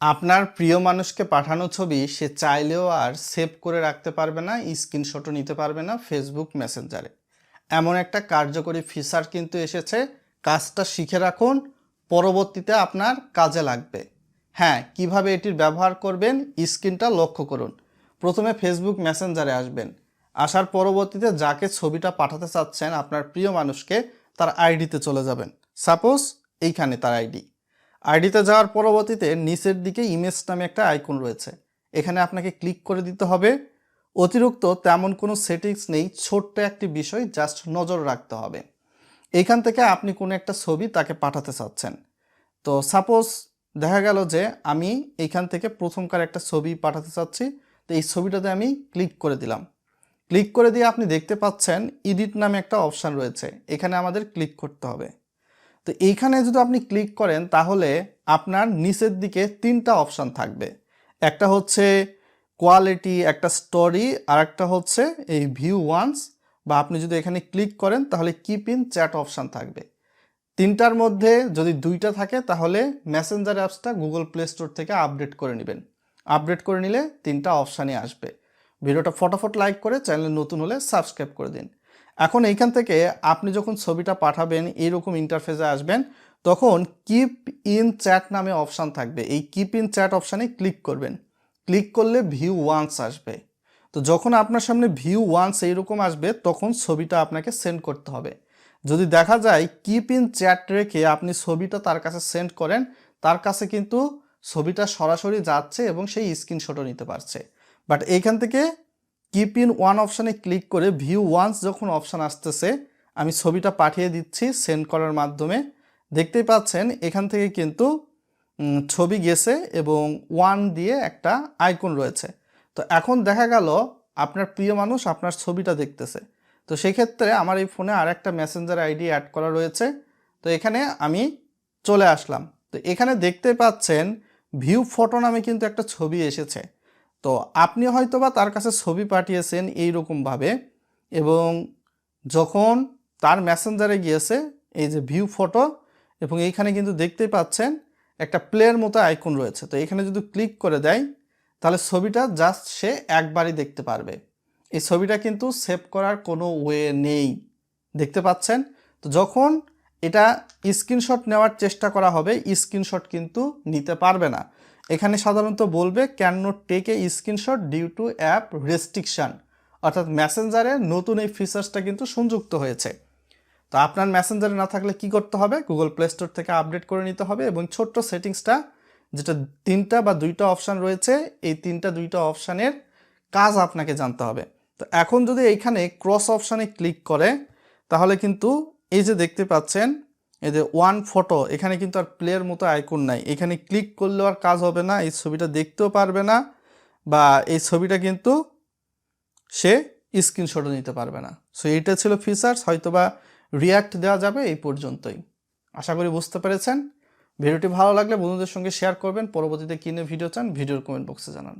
আপনার প্রিয় মানুষকে পাঠানো ছবি সে চাইলেও আর সেভ করে রাখতে পারবে না, স্ক্রিনশটও নিতে পারবে না ফেসবুক মেসেঞ্জারে এমন একটা কার্যকরী ফিচার কিন্তু এসেছে, কাজটা শিখে রাখুন, পরবর্তীতে আপনার কাজে লাগবে। হ্যাঁ কীভাবে এটির ব্যবহার করবেন, স্ক্রিনটা লক্ষ্য করুন। প্রথমে ফেসবুক মেসেঞ্জারে আসবেন। আসার পরবর্তীতে যাকে ছবিটা পাঠাতে চাচ্ছেন আপনার প্রিয় মানুষকে তার আইডিতে চলে যাবেন। সাপোজ এইখানে তার আইডি আইডিতে যাওয়ার পরবর্তীতে নিচের দিকে ইমেজ নামে একটা আইকন রয়েছে। এখানে আপনাকে ক্লিক করে দিতে হবে। অতিরিক্ত তেমন কোনো সেটিংস নেই, ছোট্ট একটি বিষয় জাস্ট নজর রাখতে হবে। এখান থেকে আপনি কোনো একটা ছবি তাকে পাঠাতে চাচ্ছেন। তো সাপোজ দেখা গেল যে আমি এইখান থেকে প্রথমকার একটা ছবি পাঠাতে চাচ্ছি, তো এই ছবিটাতে আমি ক্লিক করে দিলাম। ক্লিক করে দিয়ে আপনি দেখতে পাচ্ছেন ইডিট নামে একটা অপশান রয়েছে। এখানে আমাদের ক্লিক করতে হবে। তো এইখানে যদি আপনি ক্লিক করেন, তাহলে আপনার নিচের দিকে তিনটা অপশান থাকবে। একটা হচ্ছে কোয়ালিটি একটা স্টোরি আর একটা হচ্ছে এই ভিউ ওয়ান্স বা আপনি যদি এখানে ক্লিক করেন, তাহলে কিপ ইন চ্যাট অপশান থাকবে। তিনটার মধ্যে যদি দুইটা থাকে, তাহলে মেসেঞ্জার অ্যাপসটা গুগল প্লে স্টোর থেকে আপডেট করে নেবেন। আপডেট করে নিলে তিনটা অপশানই আসবে। ভিডিওটা ফটাফট লাইক করে চ্যানেল নতুন হলে সাবস্ক্রাইব করে দিন। এখন এইখান থেকে আপনি যখন ছবিটা পাঠাবেন এইরকম ইন্টারফেসে আসবেন, তখন কিপ ইন চ্যাট নামে অপশান থাকবে। এই কিপ ইন চ্যাট অপশানে ক্লিক করবেন। ক্লিক করলে ভিউ ওয়ান্স আসবে। তো যখন আপনার সামনে ভিউ ওয়ান্স এইরকম আসবে, তখন ছবিটা আপনাকে সেন্ড করতে হবে। যদি দেখা যায় কিপ ইন চ্যাট রেখে আপনি ছবিটা তার কাছে সেন্ড করেন, তার কাছে কিন্তু ছবিটা সরাসরি যাচ্ছে এবং সেই স্ক্রিনশটও নিতে পারছে। বাট এইখান থেকে কিপ ইন ওয়ান অপশানে ক্লিক করে ভিউ ওয়ান্স যখন অপশান আসতেছে, আমি ছবিটা পাঠিয়ে দিচ্ছি সেন্ড করার মাধ্যমে। দেখতেই পাচ্ছেন, এখান থেকে কিন্তু ছবি গেছে এবং ওয়ান দিয়ে একটা আইকন রয়েছে। তো এখন দেখা গেল, আপনার প্রিয় মানুষ আপনার ছবিটা দেখতেছে। তো সেক্ষেত্রে আমার এই ফোনে আর একটা মেসেঞ্জার আইডি অ্যাড করা রয়েছে। তো এখানে আমি চলে আসলাম। তো এখানে দেখতে পাচ্ছেন ভিউ ফটো নামে কিন্তু একটা ছবি এসেছে। তো আপনি হয়তোবা তার কাছে ছবি পাঠিয়েছেন এই রকমভাবে এবং যখন তার মেসেঞ্জারে গিয়েছে, এই যে ভিউ ফটো এবং এইখানে কিন্তু দেখতেই পাচ্ছেন একটা প্লের মতো আইকন রয়েছে। তো এখানে যদি ক্লিক করে দেয়, তাহলে ছবিটা জাস্ট সে একবারই দেখতে পারবে। এই ছবিটা কিন্তু সেভ করার কোনো ওয়ে নেই। দেখতে পাচ্ছেন? তো যখন এটা স্ক্রিনশট নেওয়ার চেষ্টা করা হবে, স্ক্রিনশট কিন্তু নিতে পারবে না। এখানে সাধারণত বলবে can not take a screenshot due to app restriction অর্থাৎ মেসেঞ্জারে নতুন এই ফিচার্সটা কিন্তু সংযুক্ত হয়েছে। তো আপনার মেসেঞ্জারে না থাকলে কি করতে হবে? গুগল প্লে স্টোর থেকে আপডেট করে নিতে হবে এবং ছোট্ট সেটিংসটা যেটা তিনটা বা দুইটা অপশান রয়েছে, এই তিনটা দুইটা অপশানের কাজ আপনাকে জানতে হবে। তো এখন যদি এইখানে ক্রস অপশানে ক্লিক করে, তাহলে কিন্তু এই যে দেখতে পাচ্ছেন এই যে ওয়ান ফটো এখানে কিন্তু আর প্লের মতো আইকন নাই। এখানে ক্লিক করলেও আর কাজ হবে না, এই ছবিটা দেখতেও পারবে না বা এই ছবিটা কিন্তু সে স্ক্রিনশটও নিতে পারবে না। সো এইটা ছিল ফিচার্স হয়তোবা রিয়াক্ট দেওয়া যাবে এই পর্যন্তই। আশা করি বুঝতে পেরেছেন। ভিডিওটি ভালো লাগলে বন্ধুদের সঙ্গে শেয়ার করবেন। পরবর্তীতে কিনে ভিডিও চান ভিডিওর কমেন্ট বক্সে জানান।